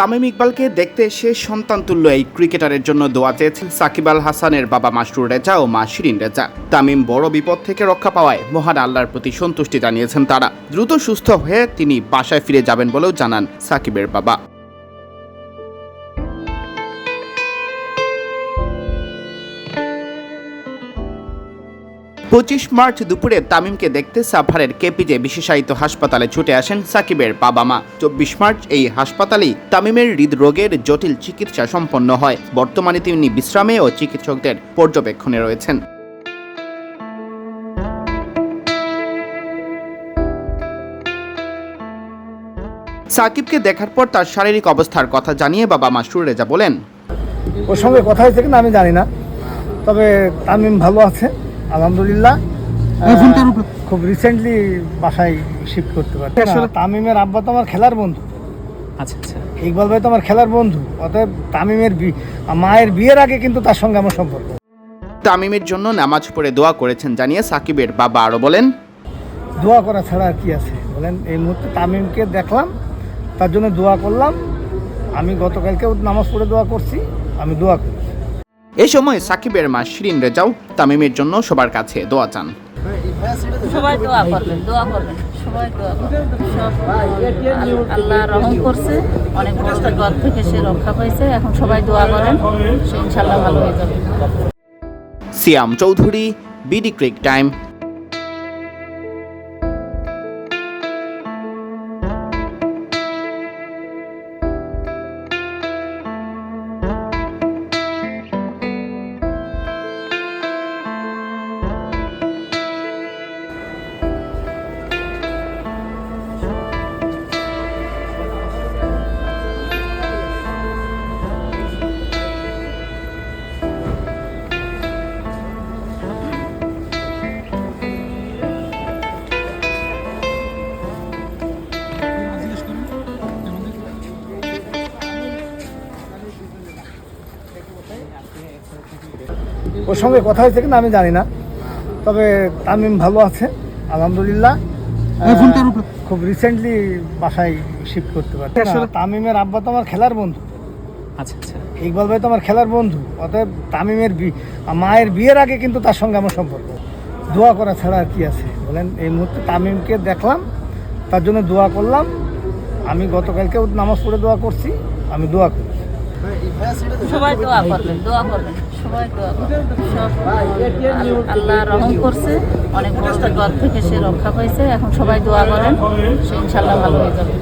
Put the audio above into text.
তামিম ইকবালকে দেখতে এসে সন্তান তুল্য এই ক্রিকেটারের জন্য দোয়া চেয়েছেন সাকিব আল হাসানের বাবা মাসরুর রেজা ও মা শিরিন রেজা। তামিম বড় বিপদ থেকে রক্ষা পাওয়ায় মহান আল্লাহর প্রতি সন্তুষ্টি জানিয়েছেন তারা। দ্রুত সুস্থ হয়ে তিনি বাসায় ফিরে যাবেন বলেও জানান সাকিবের বাবা। পঁচিশ মার্চ দুপুরে তামিমকে দেখতে সাফারের কেপিজে বিশেষায়িত হাসপাতালে ছুটে আসেন সাকিবের বাবা মা। চব্বিশ মার্চ এই হাসপাতালেই তামিমের হৃদরোগের জটিল চিকিৎসা সম্পন্ন হয়। বর্তমানে তিনি বিশ্রামে ও চিকিৎসকদের পর্যবেক্ষণে রয়েছেন। সাকিবকে দেখার পর তার শারীরিক অবস্থার কথা জানিয়ে বাবা মাসরুর রেজা বলেন, ওর সঙ্গে কথা হয়েছে কিনা আমি জানি না, তবে তামিম ভালো আছে। আলহামদুলিল্লাহ। খুব রিসেন্টলি বাসায় শিফট করতে পারে আসলে তামিমের আব্বা তো আমার খেলার বন্ধু। আচ্ছা আচ্ছা। ইকবাল ভাই তো আমার খেলার বন্ধু। অতএব তামিমের মায়ের বিয়ের আগে কিন্তু তার সঙ্গে আমার সম্পর্ক। তামিমের জন্য নামাজ পড়ে দোয়া করেছেন জানিয়ে সাকিবের বাবা আরও বলেন দোয়া করা ছাড়া আর কি আছে? বলেন এই মুহূর্তে তামিমকে দেখলাম তার জন্য দোয়া করলাম। আমি গতকালকেও নামাজ পড়ে দোয়া করছি আমি দোয়া করি। এ সময় সাকিবের মা শিরিন রেজাও তামিমের জন্য সবার কাছে দোয়া চান। সবাই দোয়া করবেন দোয়া করবেন সবাই দোয়া করবেন। সব আল্লাহ রহম করছে অনেক বড় বিপদ থেকে সে রক্ষা পাইছে এখন সবাই দোয়া করেন সে ইনশাল্লাহ ভালো হয়ে যাবে। Siam Chowdhury BD crick time. ওর সঙ্গে কথা হয়েছে কিনা আমি জানি না। তবে তামিম ভালো আছে আলহামদুলিল্লাহ। খুব রিসেন্টলি বাসায় শিফট করতে পারে আসলে তামিমের আব্বা তো আমার খেলার বন্ধু। আচ্ছা আচ্ছা। ইকবাল ভাই তো আমার খেলার বন্ধু। অতএব তামিমের মায়ের বিয়ের আগে কিন্তু তার সঙ্গে আমার সম্পর্ক। দোয়া করা ছাড়া আর কি আছে? বলেন এই মুহূর্তে তামিমকে দেখলাম তার জন্য দোয়া করলাম। আমি গতকালকেও নামাজ পড়ে দোয়া করছি আমি দোয়া করি। সবাই দোয়া করবেন দোয়া করবেন, সবাই দোয়া করবেন। আল্লাহ রহম করছে, অনেক বড় বিপদ থেকে সে রক্ষা পাইছে, এখন সবাই দোয়া করেন, সে ইনশাল্লাহ ভালো হয়ে যাবে।